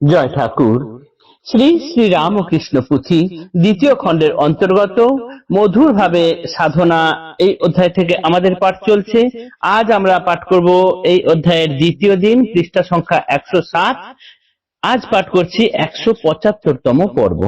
জয় ঠাকুর। শ্রী শ্রী রামকৃষ্ণ পুঁথি দ্বিতীয় খণ্ডের অন্তর্গত মধুরভাবে সাধনা এই অধ্যায় থেকে আমাদের পাঠ চলছে। আজ আমরা পাঠ করব এই অধ্যায়ের দ্বিতীয় দিন, পৃষ্ঠা সংখ্যা একশো সাত। আজ পাঠ করছি একশো পঁচাত্তরতম পর্ব।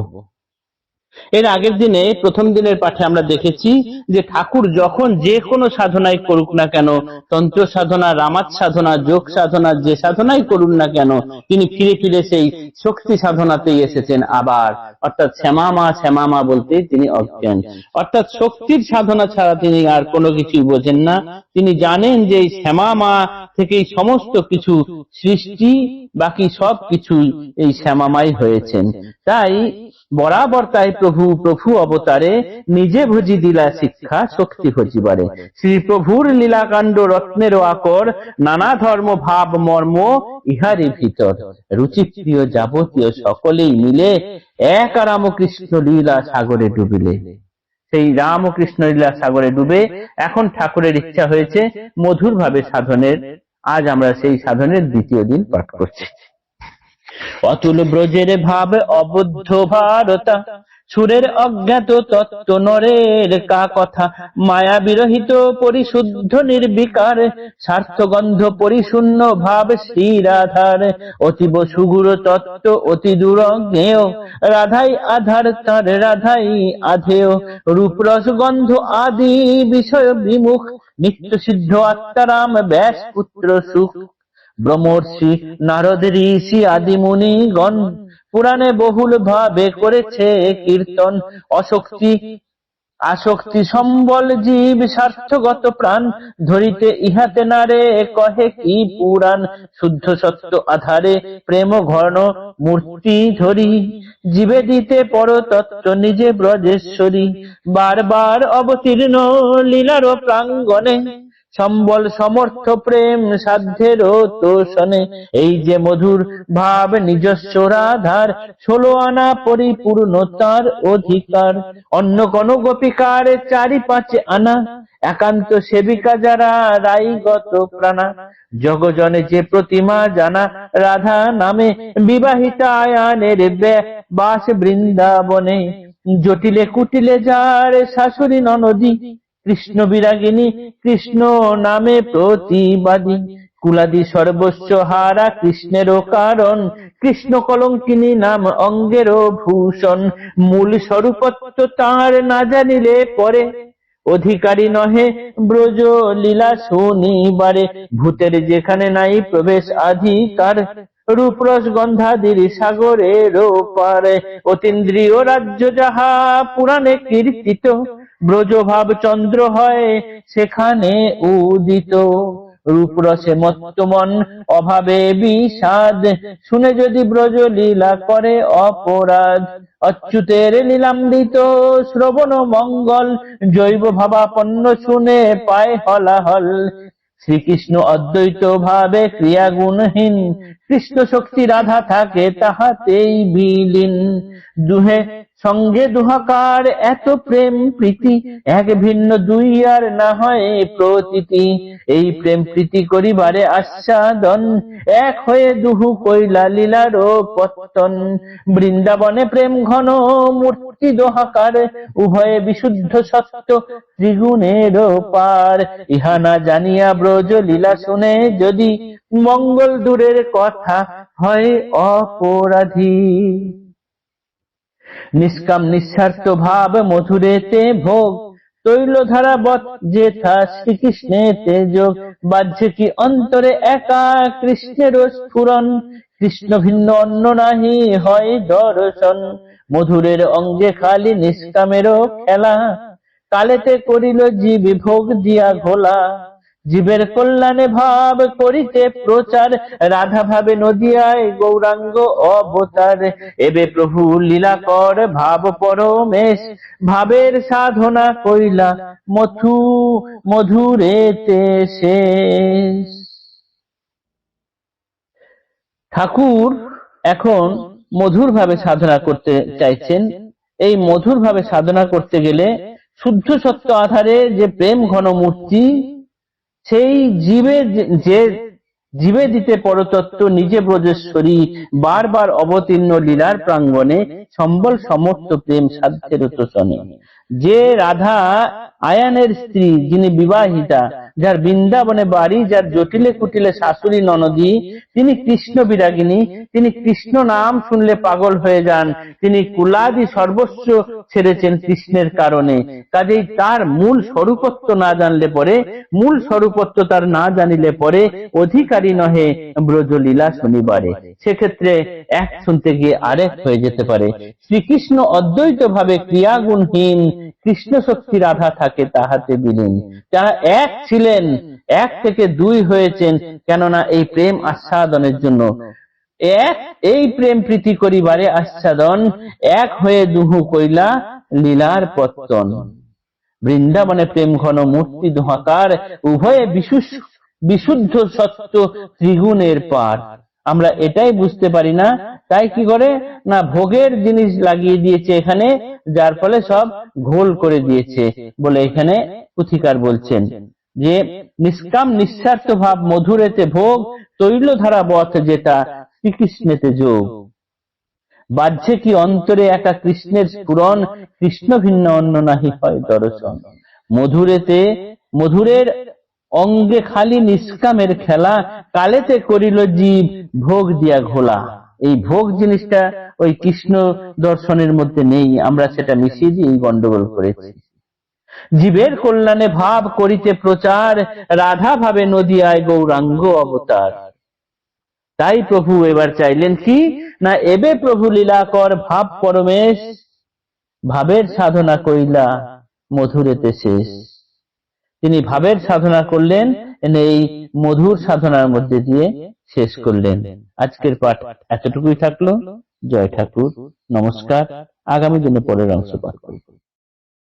এর আগের দিনে, প্রথম দিনের পাঠে আমরা দেখেছি যে ঠাকুর যখন যে কোনো সাধনাই করুক না কেন, তন্ত্র সাধনা, রামাত সাধনা, যোগ সাধনা, যে সাধনাই করুন না কেন, তিনি ফিরে ফিরে সেই শক্তি সাধনাতেই এসেছেন আবার। অর্থাৎ শ্যামামা শ্যামামা বলতে তিনি অজ্ঞান। অর্থাৎ শক্তির সাধনা ছাড়া তিনি আর কোনো কিছুই বোঝেন না। তিনি জানেন যে এই শ্যামামা থেকেই সমস্ত কিছু সৃষ্টি, বাকি সব কিছু এই শ্যামামাই হয়েছেন। তাই বরাবর তাই প্রভু প্রভু অবতারে নিজে ভজি দিলা শিক্ষা শক্তি ভজিবারে শ্রী প্রভুর লীলাকাণ্ড রত্নের আকর, নানা ধর্ম, ভাব, মর্ম ইহারি ভিতর। রুচিপ্রিয় যাবতীয় সকলেই মিলে এক রামকৃষ্ণ লীলা সাগরে ডুবিলে। সেই রামকৃষ্ণ লীলা সাগরে ডুবে এখন ঠাকুরের ইচ্ছা হয়েছে মধুর ভাবে সাধনের আজ আমরা সেই সাধনের দ্বিতীয় দিন পাঠ করছি। অতুল ব্রজের ভাব অবুদ্ধ ভারতা সুরের অজ্ঞাত তত্ত্ব নরের কা কথা। মায়া বিরহিত, পরিশুদ্ধ, নির্বিকার, স্বার্থগন্ধ, পরিশূন্য, ভাব শ্রী রাধার অতীব সুগুর তত্ত্ব অতি দূর জ্ঞেয় রাধাই আধার, তার রাধাই আধেয়। রূপরস গন্ধ আদি বিষয় বিমুখ। নিত্য সিদ্ধ আত্মারাম ব্যাস পুত্র সুখ। ব্রহ্মর্ষি, নারদ, ঋষি আদি মুনিগণ পুরাণে বহুল ভাবে করেছে কীর্তন, অশক্তি, আসক্তি সম্বল জীব স্বার্থগত প্রাণ ধরিতে ইহাতে নারে, কহে কি পুরাণ? শুদ্ধ সত্য আধারে প্রেম ঘন মূর্তি ধরি, জীবে দিতে পর তত্ত্ব নিজে ব্রজেশ্বরী, বারবার অবতীর্ণ লীলার প্রাঙ্গণে। সম্বল সমর্থ প্রেম সাধ্যের তোষণে এই যে মধুর ভাব নিজস্ব রাধার, ষোলো আনা পরিপূর্ণতার অধিকার। অন্য কোন গোপিকার চারি পাঁচে আনা, একান্ত সেবিকা যারা রাইগত প্রাণা। জগজনে যে প্রতিমা জানা, রাধা নামে বিবাহিতা আয়ানের বাস বৃন্দাবনে জটিলে কুটিলে যার শাশুড়ি ননদী কৃষ্ণ বিরাগিনী, কৃষ্ণ নামে প্রতিবাদী। কুলাদি সর্বস্ব হারা, কৃষ্ণেরও কারণ। কৃষ্ণ কলঙ্কিনী নাম অঙ্গেরও ভূষণ। মূল স্বরূপত্ব তার না জানিলে পরে। অধিকারী নহে, ব্রজ লীলা শুনিবারে। ভূতের যেখানে নাই প্রবেশ অধিকার রূপরস গন্ধাদির সাগরের পারে। অতীন্দ্রিয় রাজ্য যাহা পুরাণে কীর্তিত। ব্রজভাব চন্দ্র হয় সেখানে উদিত। রূপরসে মত্তমন, অভাবে বিষাদ। শুনে যদি ব্রজ লীলা করে অপরাধ, অচ্যুতের লীলামৃত শ্রবণ মঙ্গল, জৈব ভাবাপন্ন শুনে পায় হলাহল। শ্রীকৃষ্ণ অদ্বৈত ভাবে ক্রিয়া গুণহীন কৃষ্ণ শক্তি রাধা থাকে তাহাতেই বিলীন। দুহে সঙ্গে দুহাকার এত প্রেম প্রীতি, এক ভিন্ন দুই আর না হয় প্রতীতি। এই প্রেম প্রীতি করিবারে আস্বাদন, এক হয়ে দুহু কইলা লীলার পত্তন। বৃন্দাবনে প্রেম ঘন মূর্তি দোহাকার, উভয়ে বিশুদ্ধ সত্য ত্রিগুণের পার। ইহা না জানিয়া ব্রজ লীলা শুনে যদি মঙ্গল দূরের কথা হয় অপরাধী। নিষ্কাম, নিঃস্বার্থ ভাব মধুরেতে ভোগ। তৈল ধারা বৎ যেথা শ্রীকৃষ্ণেতে যোগ বাহ্যে কি অন্তরে একা কৃষ্ণের স্ফুরন কৃষ্ণ ভিন্ন, অন্য নাহি হয় দর্শন। মধুরের অঙ্গে খালি নিষ্কামেরও খেলা। কালেতে করিল জীব ভোগ দিয়া ঘোলা। জীবের কল্যাণে ভাব করিতে প্রচার। রাধা ভাবে নদিয়ায় গৌরাঙ্গ অবতার। এবে প্রভু লীলা কর, ভাব পরমেশ। ভাবের সাধনা কইলা মথু, মধুরেতে শেষ। ঠাকুর এখন মধুর ভাবে সাধনা করতে চাইছেন। এই মধুর ভাবে সাধনা করতে গেলে শুদ্ধ সত্য আধারে যে প্রেম ঘন মূর্তি সেই জীবে যে- জীবে দিতে পরতত্ত্ব নিজে ব্রজেশ্বরী বারবার অবতীর্ণ লীলার প্রাঙ্গণে সম্বল সমর্থ প্রেম সাধ্যের তোষণে যে রাধা আয়ানের স্ত্রী যিনি বিবাহিতা যার বৃন্দাবনে বাড়ি, যার জটিলে কুটিলে শাশুড়ি, ননদী, তিনি কৃষ্ণ বিরাগিনী, তিনি কৃষ্ণ নাম শুনলে পাগল হয়ে যান, তিনি কুলাদি সর্বস্ব ছেড়েছেন কৃষ্ণের কারণে। কাজেই তার মূল স্বরূপত্ব না জানলে পরে, মূল স্বরূপত্ব তার না জানিলে পরে অধিকারী নহে ব্রজলীলা শনিবারে। সেক্ষেত্রে এক শুনতে গিয়ে আরেক হয়ে যেতে পারে। শ্রীকৃষ্ণ অদ্বৈত ভাবে ক্রিয়াগুণহীন কৃষ্ণ শক্তি রাধা থাকে তাহাতে বিলীন। যারা এক ছিলেন এক থেকে দুই হয়েছেন, কেননা এই প্রেম আস্বাদনের জন্য। এক, এই প্রেম প্রীতি করিবারে আচ্ছাদন, এক হয়ে দুহু কইলা লীলার পত্তন। বৃন্দাবনে প্রেম ঘন মূর্তি দুহাকার উভয়ে বিশুদ্ধ সত্য ত্রিগুণের পার। আমরা এটাই বুঝতে পারি না, তাই কি করে? না, ভোগের জিনিস লাগিয়ে দিয়েছে এখানে, যার ফলে সব ঘোল করে দিয়েছে বলে এখানে পুথিকার বলছেন। যে নিষ্কাম, নিঃস্বার্থ ভাব মধুরেতে ভোগ, তৈলধারা পথ যেটা শ্রীকৃষ্ণেতে যোগ। বাহ্যে কি অন্তরে একা কৃষ্ণের স্ফুরণ, কৃষ্ণ ভিন্ন অন্য নাহি হয় দর্শন। মধুরেতে, মধুরের অঙ্গে খালি নিষ্কামের খেলা, কালেতে করিল জীব ভোগ দিয়া ঘোলা। এই ভোগ জিনিসটা ওই কৃষ্ণ দর্শনের মধ্যে নেই, আমরা সেটা মিশিয়ে দিয়ে এই গন্ডগোল করেছি। জীবের কল্যাণে ভাব করিতে প্রচার, রাধা ভাবে নদিয়ায় গৌরাঙ্গ অবতার। তাই প্রভু এবার চাইলেন কি? না এবে প্রভু লীলা কর, ভাব পরমেশ। ভাবের সাধনা কইলা মধুরেতে শেষ। তিনি ভাবের সাধনা করলেন এই মধুর সাধনার মধ্যে দিয়ে শেষ করলেন। আজকের পাঠ এতটুকুই থাকল। জয় ঠাকুর। নমস্কার। আগামী দিনে পরের অংশ পাঠ করব।